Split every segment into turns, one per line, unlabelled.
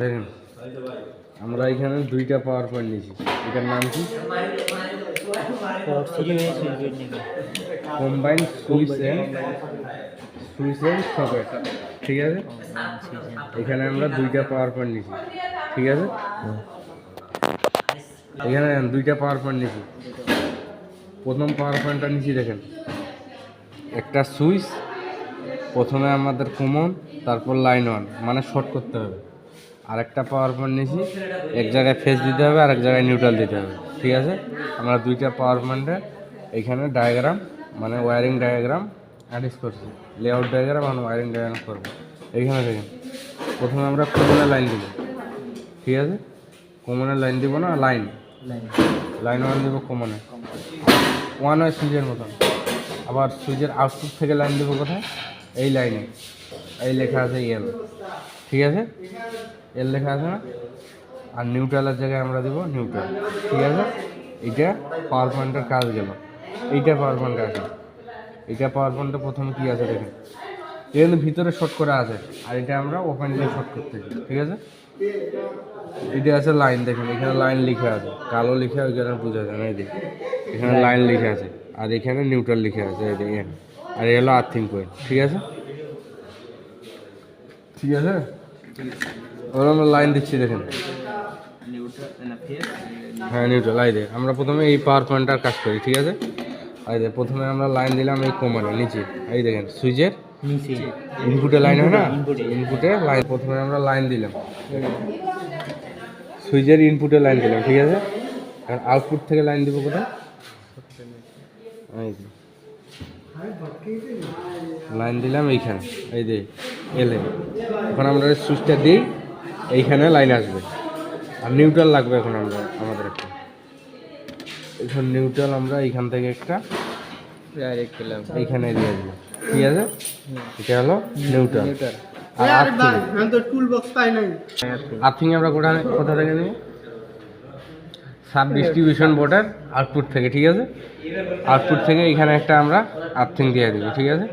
দেখেন, আমরা এখানে দুইটা পাওয়ার পয়েন্ট নিয়েছি। এটার নাম কি? Combine switch and switch socket ঠিক আছে? এখানে আমরা দুইটা পাওয়ার পয়েন্ট নিয়েছি, ঠিক আছে? এখানে দুইটা পাওয়ার পয়েন্ট নিয়েছি। প্রথম পাওয়ার পয়েন্টটা নিয়েছি, দেখেন। একটা সুইচ প্রথমে আমাদের কমন তারপর লাইন ওয়ান মানে শর্ট করতে হবে। আরেকটা পাওয়ার পয়েন্ট নিয়েছি। এক জায়গায় ফেস দিতে হবে আর এক জায়গায় নিউট্রাল দিতে হবে। ঠিক আছে? আমরা দুইটা পাওয়ার পয়েন্টে এখানে ডায়াগ্রাম মানে ওয়ারিং ডায়াগ্রাম অ্যাডিস করছি। লেআউট ডায়াগ্রাম আর ওয়ারিং ডায়াগ্রাম করব। এইখানে দেখেন প্রথমে আমরা কমনের লাইন দিব। ঠিক আছে? কমনের লাইন দিব না লাইন লাইন ওয়ান দিব কমনে ওয়ান হয় সুইচের মতন। আবার সুইচের আউটপুট থেকে লাইন দেবো কোথায়? এই লাইনে এই লেখা আছে এল ঠিক আছে? এল লেখা আছে না? আর নিউট্রালের জায়গায় আমরা দেবো নিউট্রাল ঠিক আছে? এইটা পাওয়ার পয়েন্টের কাজ গেল। এইটা পাওয়ার পয়েন্ট আছে এইটা পাওয়ার পয়েন্টে প্রথমে কী আছে দেখেন? এটা কিন্তু ভিতরে শর্ট করা আছে। আর এটা আমরা ওপেন দিয়ে শর্ট করতেছি। ঠিক আছে? এটা আছে লাইন দেখেন। এখানে লাইন লিখে আছে। কালো লিখে ওইখানে বোঝা যায় না, এই এখানে লাইন লিখে আছে। আর এখানে নিউট্রাল লিখে আছে আর এ হলো আর্থিং পয়েন্ট ঠিক আছে? ঠিক আছে? আমরা লাইন দিচ্ছি দেখেন। হ্যাঁ নিউট্রাল আই দে আমরা প্রথমে এই পাওয়ার পয়েন্টটার কাজ করি ঠিক আছে? আই দে প্রথমে আমরা লাইন দিলাম এই কোমারে নিচে। এই দেখেন সুইচের ইনপুটে লাইন হয় না? ইনপুটে লাইন প্রথমে আমরা লাইন দিলাম। সুইচের ইনপুটে লাইন দিলাম ঠিক আছে? আর আউটপুট থেকে লাইন দিব কোথায়? এই। লাইন দিলাম এইখানে এই যে এলে এখন আমরা সুইচটা দিই এইখানে লাইন আসবে। আর নিউট্রাল লাগবে এখন আমরা আমাদের একটা। এখন নিউট্রাল আমরা এইখান থেকে একটা
ডাইরেক্ট পেলাম
এইখানে দিয়ে দিলাম। ঠিক আছে? এটা হলো নিউট্রাল আর আর্থিং। আর্থিং আমরা কোথা কোথা থেকে নিব? সাব ডিস্ট্রিবিউশন বোর্ডের আউটপুট থেকে, ঠিক আছে? আউটপুট থেকে এখানে একটা আমরা আর্থিং দিয়ে দেবো, ঠিক আছে?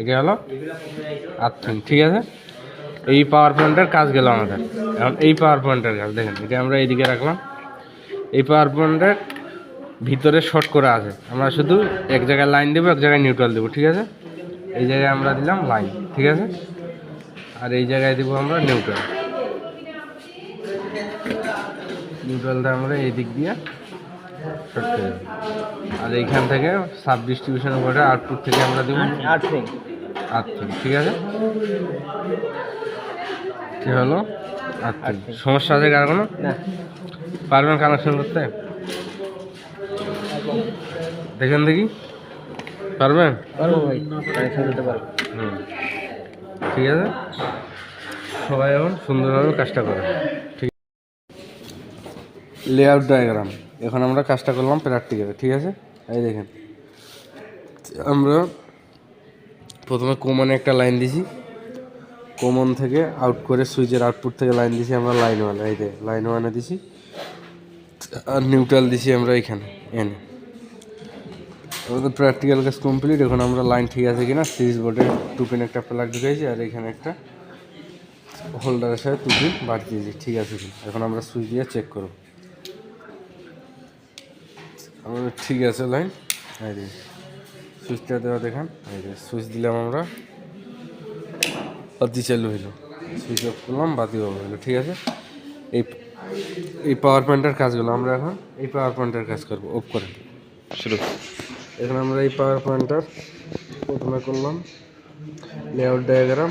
এটা হলো আর্থিং ঠিক আছে? এই পাওয়ার পয়েন্টের কাজ গেল আমাদের। এখন এই পাওয়ার পয়েন্টের কাজ, দেখেন এটা আমরা এইদিকে রাখলাম। এই পাওয়ার পয়েন্টের ভিতরে শর্ট করা আছে। আমরা শুধু এক জায়গায় লাইন দেবো, এক জায়গায় নিউট্রাল দেবো, ঠিক আছে? এই জায়গায় আমরা দিলাম লাইন ঠিক আছে? আর এই জায়গায় দেবো আমরা নিউট্রাল নিউট্রালটা আমরা এই দিক দিয়ে। শর্ট করে আর এইখান থেকে সাব ডিস্ট্রিবিউশন বোর্ডের আউটপুট থেকে আমরা দেবো।
আর্থিং
আর্থিং ঠিক আছে? কি হলো? আর্থিং সমস্যা আছে কার কোনো? পারবেন কানেকশন করতে? দেখেন দেখি। পারবেন?
পারব ভাই কানেকশন করতে পারব।
হুম। ঠিক আছে? সবাই এখন সুন্দরভাবে কাজটা করে। ঠিক লেআউট ডায়াগ্রাম এখন আমরা কাজটা করলাম প্র্যাকটিক্যালে ঠিক আছে? এই দেখেন। আমরা প্রথমে কমনে একটা লাইন দিছি। কমন থেকে আউট করে সুইচের আউটপুট থেকে লাইন দিছি আমরা লাইন ওয়ান এই যে লাইন ওয়ানে দিছি। আর নিউট্রাল দিছি আমরা এখানে, এনে। আমাদের প্র্যাকটিক্যাল কাজ কমপ্লিট এখন আমরা লাইন ঠিক আছে কিনা? সিরিজ বোর্ডে টু পিন একটা প্লাগ ঢুকেছি আর এখানে একটা হোল্ডারের সাথে টু পিন বাদ দিয়েছি, ঠিক আছে এখন আমরা সুইচ দিয়ে চেক করব। ঠিক আছে লাইন। এই যে সুইচটা দেওয়া দেখান। এই যে সুইচ দিলাম আমরা। বাতি চালু হইল। সুইচ অফ করলাম বাতি অফ হইল ঠিক আছে? এই এই পাওয়ার পয়েন্টের কাজগুলো আমরা এখন এই পাওয়ার পয়েন্টের কাজ করব অফ করে শুরু। এখন আমরা এই পাওয়ার পয়েন্টটার প্রথমে করলাম। লেআউট ডায়াগ্রাম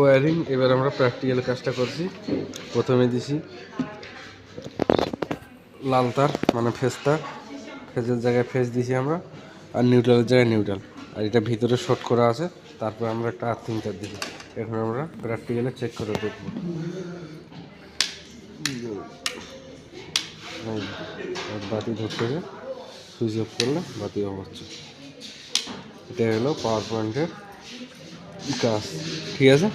ওয়ারিং এবার আমরা প্র্যাকটিক্যাল কাজটা করছি। প্রথমে দিছি লাল তার মানে ফেস তার ফেসের জায়গায় ফেস দিছি আমরা, আর নিউট্রালের জায়গায় নিউট্রাল আর এটা ভিতরে শর্ট করা আছে, তারপর আমরা একটা আর্থিং তার দিছি। এখন আমরা প্র্যাকটিক্যালে চেক করে দেখব। বাতি ধরতেছে সুইচ অফ করলে বাতি অফ হচ্ছে। এটা হলো পাওয়ার পয়েন্টের কাজ। ঠিক আছে?